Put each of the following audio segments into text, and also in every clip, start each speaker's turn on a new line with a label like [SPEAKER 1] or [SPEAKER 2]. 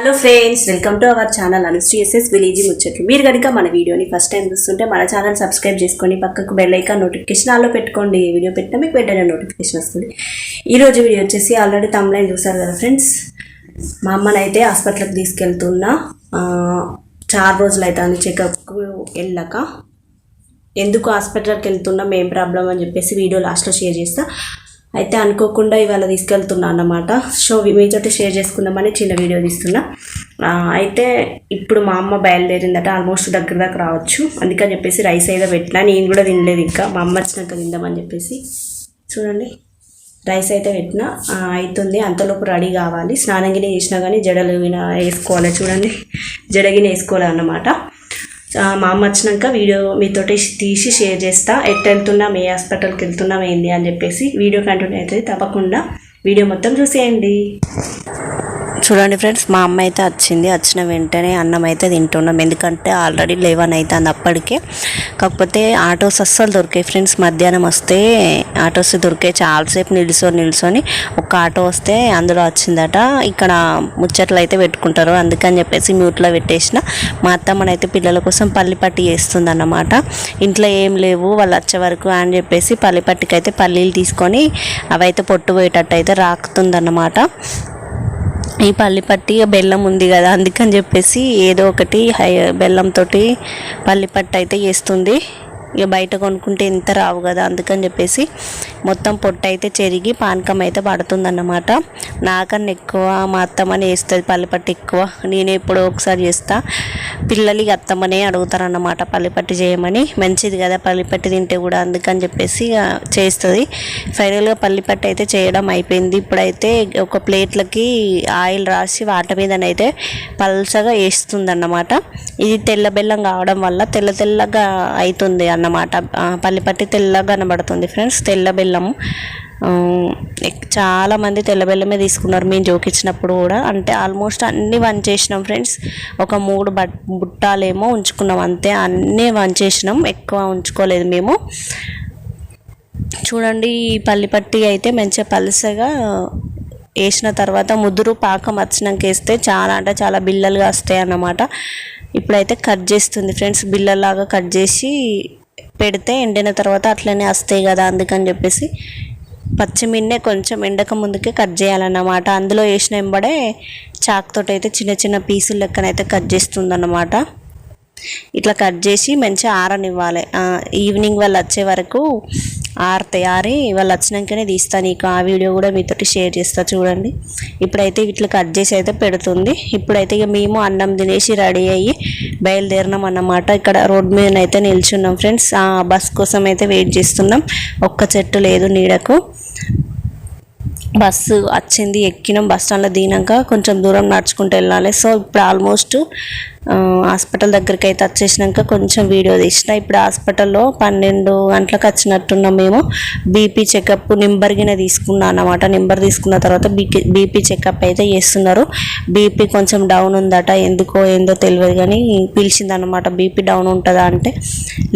[SPEAKER 1] Hello friends welcome to our channel అనుశ్రీఎస్ఎస్ village ముచ్చట్లు మీరు కనుక మన వీడియోని ఫస్ట్ టైం చూస్తుంటే మన ఛానల్ సబ్స్క్రైబ్ చేసుకొని పక్కకు బెల్ ఐకాన్ నోటిఫికేషన్ ఆల్లో పెట్టుకోండి. ఏ వీడియో పెట్టినా మీకు వెంటనే నోటిఫికేషన్ వస్తుంది. ఈరోజు వీడియో వచ్చేసి ఆల్రెడీ తమ్లైన్ చూసారు కదా ఫ్రెండ్స్ మా అమ్మనైతే హాస్పిటల్కి తీసుకెళ్తున్నా. చార్ చాలా రోజులు అవుతుంది చెకప్కు వెళ్ళాక. ఎందుకు హాస్పిటల్కి వెళ్తున్నాం ఏం ప్రాబ్లం అని చెప్పేసి వీడియో లాస్ట్లో షేర్ చేస్తా. అయితే అనుకోకుండా ఇవాళ తీసుకెళ్తున్నా అన్నమాట. సో మీతోటి షేర్ చేసుకుందామని చిన్న వీడియో తీస్తున్నా. అయితే ఇప్పుడు మా అమ్మ బయలుదేరిందట ఆల్మోస్ట్ దగ్గర దాకా రావచ్చు. అందుకని చెప్పేసి రైస్ అయితే పెట్టినా. నేను కూడా తినలేదు ఇంకా. మా అమ్మ వచ్చినాక తిందామని చెప్పేసి. చూడండి. రైస్ అయితే పెట్టిన. అవుతుంది అంతలోపు రెడీ కావాలి. స్నానం గిన్నె చేసినా కానీ జడలు వేసుకోవాలి. చూడండి. జడగిన వేసుకోవాలి అన్నమాట మా అమ్మ వచ్చినాక వీడియో మీతోటి తీసి షేర్ చేస్తా. ఎట్ వెళ్తున్నాం ఏ హాస్పిటల్కి వెళ్తున్నాం ఏంది అని చెప్పేసి వీడియో కంటిన్యూ అవుతుంది. తప్పకుండా వీడియో మొత్తం చూసేయండి. చూడండి ఫ్రెండ్స్ మా అమ్మ అయితే వచ్చింది. వచ్చిన వెంటనే అన్నం అయితే తింటున్నాం. ఎందుకంటే ఆల్రెడీ లెవెన్ అవుతుంది అప్పటికే. కాకపోతే ఆటోస్ అస్సలు దొరికాయి ఫ్రెండ్స్. మధ్యాహ్నం వస్తే ఆటోస్ దొరికాయి. చాలాసేపు నిల్చొని నిల్చొని ఒక ఆటో వస్తే అందులో వచ్చిందట. ఇక్కడ ముచ్చట్లు అయితే పెట్టుకుంటారు. అందుకని చెప్పేసి మ్యూట్లో పెట్టేసిన. మా అత్తమ్మనైతే పిల్లల కోసం పల్లి పట్టి చేస్తుంది అన్నమాట ఇంట్లో ఏం లేవు. వాళ్ళు వచ్చే వరకు అని చెప్పేసి పల్లి పట్టికి అయితే పల్లీలు తీసుకొని అవైతే పొట్టు పోయేటట్టు అయితే రాకుతుందన్నమాట. ఈ పల్లి పట్టి బెల్లం ఉంది కదా అందుకని చెప్పేసి ఏదో ఒకటి హై బెల్లంతో పల్లి పట్టు అయితే చేస్తుంది. ఇక బయట కొనుక్కుంటే ఇంత రావు కదా అందుకని చెప్పేసి మొత్తం పొట్టు అయితే చెరిగి పానకం అయితే పడుతుందన్నమాట. నాకన్నా ఎక్కువ మా అత్తమ్మని వేస్తుంది పల్లిపట్టి ఎక్కువ. నేను ఎప్పుడో ఒకసారి చేస్తా. పిల్లలు ఇక అత్తమ్మనే అడుగుతారన్నమాట పల్లిపట్టి చేయమని. మంచిది కదా పల్లిపట్టి తింటే కూడా అందుకని చెప్పేసి ఇక చేస్తుంది. ఫైనల్గా పల్లిపట్టి అయితే చేయడం అయిపోయింది. ఇప్పుడైతే ఒక ప్లేట్లకి ఆయిల్ రాసి వాటి మీదనైతే పల్చగా వేస్తుంది అన్నమాట ఇది తెల్ల బెల్లం కావడం వల్ల తెల్ల తెల్లగా అవుతుంది అన్నమాట. పల్లిపట్టి తెల్లగా కనబడుతుంది ఫ్రెండ్స్ తెల్ల బెల్లం చాలామంది తెల్ల బెల్లమే తీసుకున్నారు మేము జోకిచ్చినప్పుడు కూడా. అంటే ఆల్మోస్ట్ అన్నీ వన్ చేసినాం ఫ్రెండ్స్ ఒక మూడు బట్ బుట్టాలేమో ఉంచుకున్నాం అంతే. అన్నీ వన్ చేసినాం ఎక్కువ ఉంచుకోలేదు మేము. చూడండి ఈ పల్లిపట్టి అయితే మంచిగా పలసగా వేసిన తర్వాత ముదురు పాకం వచ్చినాక వేస్తే చాలా అంటే చాలా బిల్లలుగా వస్తాయి అన్నమాట. ఇప్పుడైతే కట్ చేస్తుంది ఫ్రెండ్స్ బిల్లలాగా కట్ చేసి పెడితే ఎండిన తర్వాత అట్లనే వస్తాయి కదా అందుకని చెప్పేసి పచ్చిమిన్నే కొంచెం ఎండక ముందుకే కట్ చేయాలన్నమాట. అందులో వేసిన వెంబడే చాక్తోటి అయితే చిన్న చిన్న పీసులు లెక్కనైతే కట్ చేస్తుందన్నమాట. ఇట్లా కట్ చేసి మంచిగా ఆరనివ్వాలి. ఈవినింగ్ వాళ్ళు వచ్చే వరకు ఆరుతాయి ఆరి వాళ్ళు వచ్చినాకనే తీస్తాను నీకు ఆ వీడియో కూడా మీతోటి షేర్ చేస్తా చూడండి. ఇప్పుడైతే ఇట్లా కట్ చేసి అయితే పెడుతుంది. ఇప్పుడైతే ఇక మేము అన్నం తినేసి రెడీ అయ్యి బయలుదేరినాం అన్నమాట. ఇక్కడ రోడ్ మీద అయితే నిల్చున్నాం ఫ్రెండ్స్. ఆ బస్ కోసం అయితే వెయిట్ చేస్తున్నాం. ఒక్క చెట్టు లేదు నీడకు. బస్సు వచ్చింది ఎక్కినాం. బస్ స్టాండ్లో దిగినాక కొంచెం దూరం నడుచుకుంటూ వెళ్ళాలి. సో ఇప్పుడు ఆల్మోస్ట్ హాస్పిటల్ దగ్గరికి అయితే వచ్చేసినాక కొంచెం వీడియో తీసిన. ఇప్పుడు హాస్పిటల్లో పన్నెండు గంటలకు వచ్చినట్టున్నాం మేము. బీపీ చెకప్ నింబర్గిన తీసుకున్నాను అనమాట నింబర్ తీసుకున్న తర్వాత బీపీ బీపీ చెకప్ అయితే చేస్తున్నారు. బీపీ కొంచెం డౌన్ ఉందట. ఎందుకో ఏందో తెలియదు కానీ పిలిచిందనమాట బీపీ డౌన్ ఉంటుందా అంటే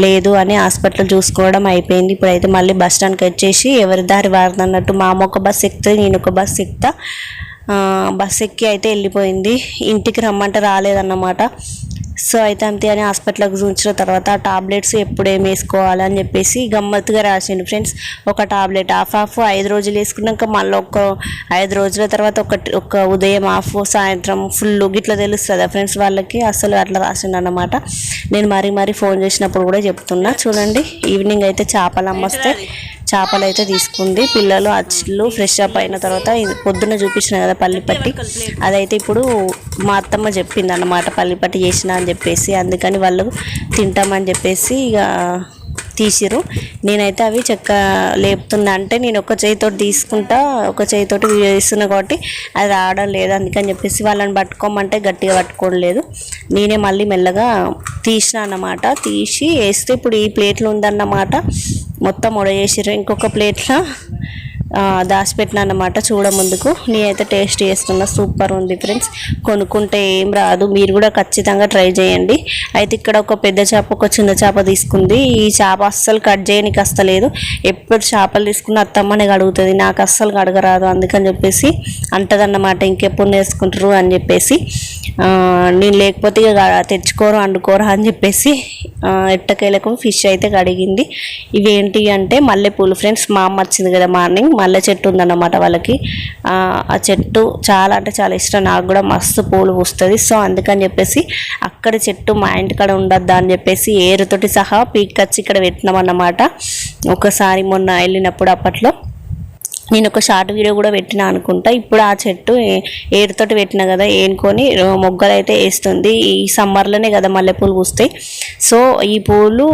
[SPEAKER 1] లేదు అని హాస్పిటల్ చూసుకోవడం అయిపోయింది. ఇప్పుడైతే మళ్ళీ బస్ స్టాండ్కి వచ్చేసి ఎవరి దారి వారదన్నట్టు మా అమ్మ ఒక బస్ ఎక్కుతుంది నేను ఒక బస్ ఎక్కుతా. బస్ ఎక్కి అయితే వెళ్ళిపోయింది. ఇంటికి రమ్మంటే రాలేదన్నమాట. సో అయితే అంతే అని హాస్పిటల్కి చూపించిన తర్వాత ఆ టాబ్లెట్స్ ఎప్పుడు ఏం వేసుకోవాలి అని చెప్పేసి గమ్మత్తుగా రాసిండు ఫ్రెండ్స్. ఒక టాబ్లెట్ హాఫ్ హాఫ్ ఐదు రోజులు వేసుకున్నాక మళ్ళీ ఒక ఐదు రోజుల తర్వాత ఒక ఒక ఉదయం హాఫ్ సాయంత్రం ఫుల్ గిట్లా తెలుస్తుందా ఫ్రెండ్స్ వాళ్ళకి? అసలు అట్లా రాసిండు అన్నమాట నేను మరీ మరీ ఫోన్ చేసినప్పుడు కూడా చెప్తున్నా. చూడండి ఈవినింగ్ అయితే చేపలు అమ్మొస్తే చేపలు అయితే తీసుకుంది. పిల్లలు అచ్చులు ఫ్రెష్ అప్ అయిన తర్వాత పొద్దున్న చూపించిన కదా పల్లిపట్టి. అదైతే ఇప్పుడు మా అత్తమ్మ చెప్పింది అన్నమాట పల్లిపట్టి చేసిన అని చెప్పేసి. అందుకని వాళ్ళు తింటామని చెప్పేసి ఇక తీసిరు నేనైతే అవి చెక్క లేపుతున్నా. అంటే నేను ఒక చేయితో తీసుకుంటా ఒక చేయితోటి వీడియో తీస్తున్నా కాబట్టి అది రావడం లేదు. అందుకని చెప్పేసి వాళ్ళని పట్టుకోమంటే గట్టిగా పట్టుకోవడం లేదు. నేనే మళ్ళీ మెల్లగా తీసిన అన్నమాట. తీసి వేస్తే ఇప్పుడు ఈ ప్లేట్లు ఉందన్నమాట. మొత్తం ఉడయేసిర్రు. ఇంకొక ప్లేట్లో దాచిపెట్టిన అన్నమాట చూడ ముందుకు. నేనైతే టేస్ట్ చేస్తున్నా. సూపర్ ఉంది ఫ్రెండ్స్. కొనుక్కుంటే ఏం రాదు. మీరు కూడా ఖచ్చితంగా ట్రై చేయండి. అయితే ఇక్కడ ఒక పెద్ద చేప ఒక చిన్న చేప తీసుకుంది. ఈ చేప అస్సలు కట్ చేయనికి అస్తలేదు. ఎప్పుడు చేపలు తీసుకున్న అత్తమ్మనే కడుగుతుంది. నాకు అస్సలు కడగరాదు. అందుకని చెప్పేసి అంటదన్నమాట. ఇంకెప్పుడు నేర్చుకుంటారు అని చెప్పేసి. నేను లేకపోతే ఇక తెచ్చుకోరు వండుకోరు అని చెప్పేసి ఎట్టకేలకు ఫిష్ అయితే కడిగింది. ఇవేంటి అంటే మల్లెపూలు ఫ్రెండ్స్ మా అమ్మ వచ్చింది కదా మార్నింగ్ మల్లె చెట్టు ఉందన్నమాట వాళ్ళకి. ఆ చెట్టు చాలా అంటే చాలా ఇష్టం. నాకు కూడా మస్తు పూలు పూస్తుంది. సో అందుకని చెప్పేసి అక్కడ చెట్టు మా ఇంటికాడ ఉండద్దా అని చెప్పేసి ఏరుతోటి సహా పీక్ వచ్చి ఇక్కడ పెట్టినాం అన్నమాట ఒకసారి మొన్న వెళ్ళినప్పుడు అప్పట్లో. నేను ఒక షార్ట్ వీడియో కూడా పెట్టినా అనుకుంటా. ఇప్పుడు ఆ చెట్టు ఏడుతోటి ఏరుతోటి పెట్టిన కదా ఏనుకొని మొగ్గలు అయితే వేస్తుంది. ఈ సమ్మర్లోనే కదా మల్లెపూలు పూస్తాయి. సో ఈ పూలు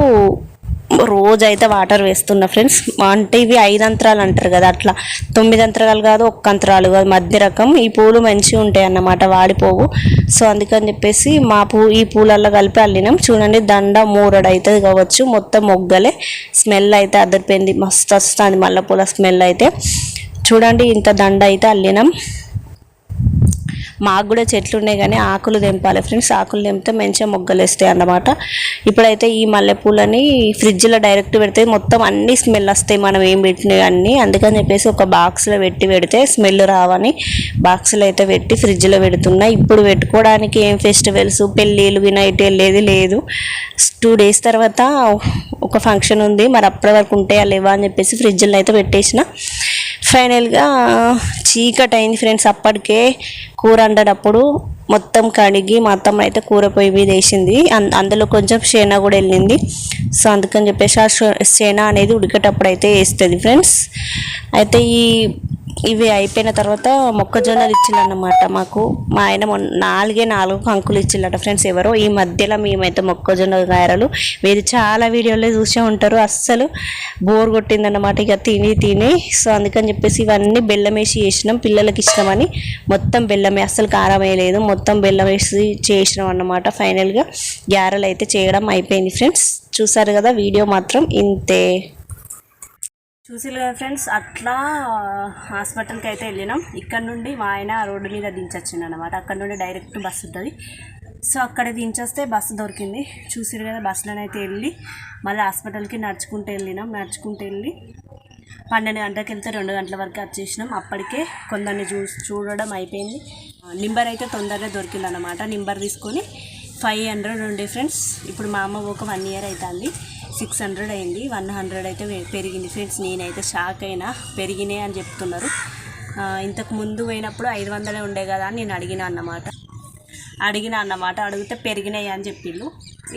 [SPEAKER 1] రోజైతే వాటర్ వేస్తున్నా ఫ్రెండ్స్. అంటే ఇవి ఐదు అంతరాలు అంటారు కదా అట్లా. తొమ్మిది అంతరాలు కాదు ఒక్క అంతరాలు కాదు మధ్య రకం. ఈ పూలు మంచిగా ఉంటాయి అన్నమాట వాడిపోవు. సో అందుకని చెప్పేసి మా పూ ఈ పూలల్లో కలిపి అల్లినాం. చూడండి దండ మూరడు అవుతుంది కావచ్చు మొత్తం మొగ్గలే. స్మెల్ అయితే అద్దరిపోయింది మస్తు వస్తుంది మల్లెపూల స్మెల్ అయితే. చూడండి ఇంత దండ అయితే అల్లినాం. మాకు కూడా చెట్లు ఉన్నాయి కానీ ఆకులు తెంపాలి ఫ్రెండ్స్. ఆకులు తెంపితే మంచిగా మొగ్గలు వేస్తాయి అన్నమాట. ఇప్పుడైతే ఈ మల్లెపూలని ఫ్రిడ్జ్లో డైరెక్ట్ పెడితే మొత్తం అన్ని స్మెల్ వస్తాయి. మనం ఏం పెట్టినవి అన్నీ. అందుకని చెప్పేసి ఒక బాక్స్లో పెట్టి పెడితే స్మెల్ రావని బాక్స్లో అయితే పెట్టి ఫ్రిడ్జ్లో పెడుతున్నా. ఇప్పుడు పెట్టుకోవడానికి ఏం ఫెస్టివల్స్? పెళ్ళిళ్ళు వినైట్ వెళ్ళేది లేదు. టూ డేస్ తర్వాత ఒక ఫంక్షన్ ఉంది. మరి అప్పటి వరకు ఉంటాయా లేవా అని చెప్పేసి ఫ్రిడ్జ్లో అయితే పెట్టేసిన. ఫైనల్గా చీకటి అయింది ఫ్రెండ్స్ అప్పటికే కూర వండేటప్పుడు మొత్తం కడిగి మా అత్తమ్మ అయితే కూర పొయ్యి మీద వేసింది. అందులో కొంచెం సేన కూడా వెళ్ళింది. సో అందుకని చెప్పేసి ఆ శే- అనేది ఉడికేటప్పుడు అయితే వేస్తుంది ఫ్రెండ్స్. అయితే ఈ ఇవి అయిపోయిన తర్వాత మొక్కజొన్నలు ఇచ్చిల్లన్నమాట మాకు. మా ఆయన మొన్న నాలుగే నాలుగు కంకులు ఇచ్చిల్లట ఫ్రెండ్స్ ఎవరో. ఈ మధ్యలో మేమైతే మొక్కజొన్న గాయరలు మీరు చాలా వీడియోలో చూసే ఉంటారు. అస్సలు బోర్ కొట్టిందన్నమాట. ఇక తిని తిని. సో అందుకని చెప్పేసి ఇవన్నీ బెల్లం వేసి చేసినాం. పిల్లలకి ఇష్టమని మొత్తం బెల్లమే. అస్సలు కారం వేయలేదు. మొత్తం బెల్లం వేసి చేసినాం అన్నమాట. ఫైనల్గా గ్యారెలు అయితే చేయడం అయిపోయింది ఫ్రెండ్స్. చూసారు కదా వీడియో మాత్రం ఇంతే. చూసిరు కదా ఫ్రెండ్స్ అట్లా హాస్పిటల్కి అయితే వెళ్ళినాం. ఇక్కడ నుండి మా ఆయన రోడ్డు మీద దించొచ్చిండు అనమాట అక్కడ నుండి డైరెక్ట్ బస్సు ఉంటుంది. సో అక్కడ దించేస్తే బస్సు దొరికింది. చూసిరు కదా బస్సులోనైతే వెళ్ళి మళ్ళీ హాస్పిటల్కి నడుచుకుంటూ వెళ్ళినాం. నడుచుకుంటూ వెళ్ళి పన్నెండు గంటలకు వెళ్తే రెండు గంటల వరకు వచ్చేసినాం. అప్పటికే కొందరిని చూ చూడడం అయిపోయింది. నింబర్ అయితే తొందరగా దొరికింది అనమాట నింబర్ తీసుకొని ఫైవ్ హండ్రెడ్ ఉండే ఫ్రెండ్స్. ఇప్పుడు మా అమ్మ ఒక వన్ ఇయర్ అవుతుంది. సిక్స్ హండ్రెడ్ అయింది వన్ హండ్రెడ్ అయితే పెరిగింది. ఫ్రెండ్స్ నేనైతే షాక్ అయినా పెరిగినాయి అని చెప్తున్నారు. ఇంతకు ముందు పోయినప్పుడు ఐదు వందలే ఉండే కదా అని నేను అడిగిన అన్నమాట. అడిగిన అన్నమాట అడిగితే పెరిగినాయి అని చెప్పిండు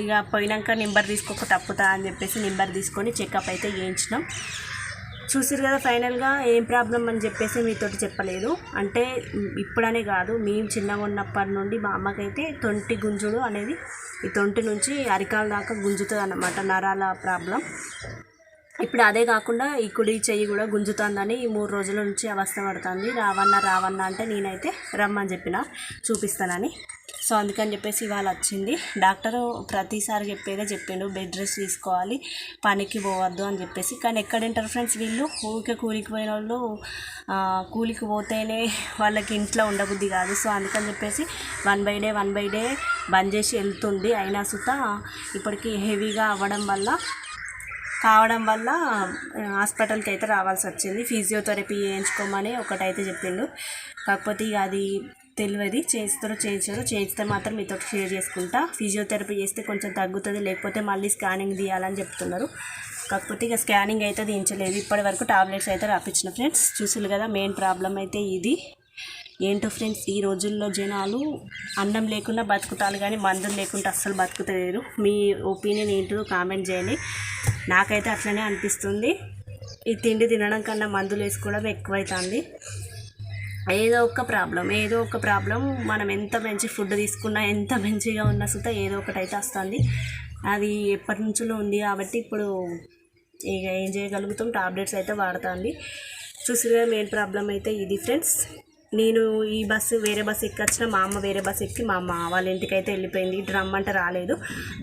[SPEAKER 1] ఇక పోయినాక నెంబర్ తీసుకోక తప్పుతా అని చెప్పేసి నెంబర్ తీసుకొని చెకప్ అయితే చేయించినాం. చూసిరు కదా ఫైనల్గా ఏం ప్రాబ్లం అని చెప్పేసి మీతోటి చెప్పలేదు. అంటే ఇప్పుడనే కాదు మేము చిన్నగా ఉన్నప్పటి నుండి మా అమ్మకైతే తొంటి గుంజుడు అనేది ఈ తొంటి నుంచి అరికాల దాకా గుంజుతుంది అన్నమాట నరాల ప్రాబ్లం. ఇప్పుడు అదే కాకుండా ఈ కుడి చెయ్యి కూడా గుంజుతుందని ఈ మూడు రోజుల నుంచి అవస్థ పడుతుంది. రావన్న రావన్న అంటే నేనైతే రమ్మని చెప్పిన చూపిస్తానని. సో అందుకని చెప్పేసి ఇవాళ వచ్చింది. డాక్టర్ ప్రతిసారి చెప్పేదే చెప్పిండు బెడ్ రెస్ట్ తీసుకోవాలి పనికి పోవద్దు అని చెప్పేసి. కానీ ఎక్కడ ఫ్రెండ్స్ వీళ్ళు? ఊరికే కూలికి పోయిన వాళ్ళు కూలికి పోతేనే వాళ్ళకి ఇంట్లో ఉండబుద్ధి కాదు. సో అందుకని చెప్పేసి one by day one by day బంద్ చేసి వెళ్తుంది. అయినా సుత ఇప్పటికి హెవీగా అవ్వడం వల్ల కావడం వల్ల హాస్పిటల్కి అయితే రావాల్సి వచ్చింది. ఫిజియోథెరపీ చేయించుకోమని ఒకటైతే చెప్పిండు. కాకపోతే ఇక అది తెలియదు. చేస్తారో చేయించారో చేయిస్తే మాత్రం మీతో షేర్ చేసుకుంటా. ఫిజియోథెరపీ చేస్తే కొంచెం తగ్గుతుంది లేకపోతే మళ్ళీ స్కానింగ్ తీయాలని చెప్తున్నారు. కాకపోతే ఇక స్కానింగ్ అయితే దించలేదు ఇప్పటి వరకు టాబ్లెట్స్ అయితే రాపించిన ఫ్రెండ్స్ చూసారు కదా మెయిన్ ప్రాబ్లం అయితే ఇది. ఏంటో ఫ్రెండ్స్ ఈ రోజుల్లో జనాలు అన్నం లేకుండా బతుకుతారు కానీ మందులు లేకుండా అస్సలు బతుకుతలేరు. మీ ఒపీనియన్ ఏంటో కామెంట్ చేయండి. నాకైతే అట్లనే అనిపిస్తుంది. ఈ తిండి తినడం కన్నా మందులు వేసుకోవడం ఎక్కువైతుంది. ఏదో ఒక ప్రాబ్లం ఏదో ఒక ప్రాబ్లం మనం ఎంత మంచి ఫుడ్ తీసుకున్నా ఎంత మంచిగా ఉన్నా సుత ఏదో ఒకటి అయితే వస్తుంది. అది ఎప్పటి నుంచో ఉంది కాబట్టి ఇప్పుడు ఇక ఏం చేయగలుగుతాం? టాబ్లెట్స్ అయితే వాడుతుంది. చూసిగా మెయిన్ ప్రాబ్లం అయితే ఇది ఫ్రెండ్స్ నేను ఈ బస్సు వేరే బస్సు ఎక్కొచ్చిన మా అమ్మ వేరే బస్సు ఎక్కి మా అమ్మ వాళ్ళ ఇంటికి అయితే వెళ్ళిపోయింది. ఇటు రమ్మంటే రాలేదు.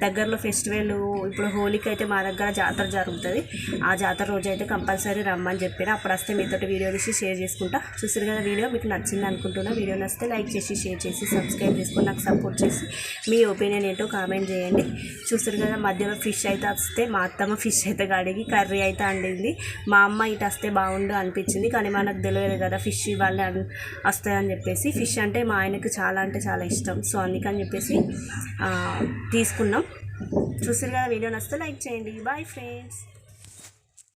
[SPEAKER 1] దగ్గరలో ఫెస్టివల్ ఇప్పుడు హోలీకి అయితే మా దగ్గర జాతర జరుగుతుంది. ఆ జాతర రోజు అయితే కంపల్సరీ రమ్మని చెప్పిన. అప్పుడు వస్తే మీతో వీడియో తీసి షేర్ చేసుకుంటా. చూసారు కదా వీడియో? మీకు నచ్చింది అనుకుంటున్నా. వీడియో నచ్చితే లైక్ చేసి షేర్ చేసి సబ్స్క్రైబ్ చేసుకొని నాకు సపోర్ట్ చేసి మీ ఒపీనియన్ ఏంటో కామెంట్ చేయండి. చూసారు కదా మధ్యలో ఫిష్ అయితే వస్తే మా అత్తమ్మ ఫిష్ అయితే కడిగి కర్రీ అయితే అండింది. మా అమ్మ ఇటు వస్తే బాగుండు అనిపించింది. కానీ మనకు తెలియదు కదా ఫిష్ ఇవ్వాలి వస్తాయని చెప్పేసి ఫిష్ అంటే మా ఆయనకు చాలా అంటే చాలా ఇష్టం. సో అందుకని చెప్పేసి తీసుకున్నాం. చూసారు కదా వీడియో నచ్చితే లైక్ చేయండి. Bye friends.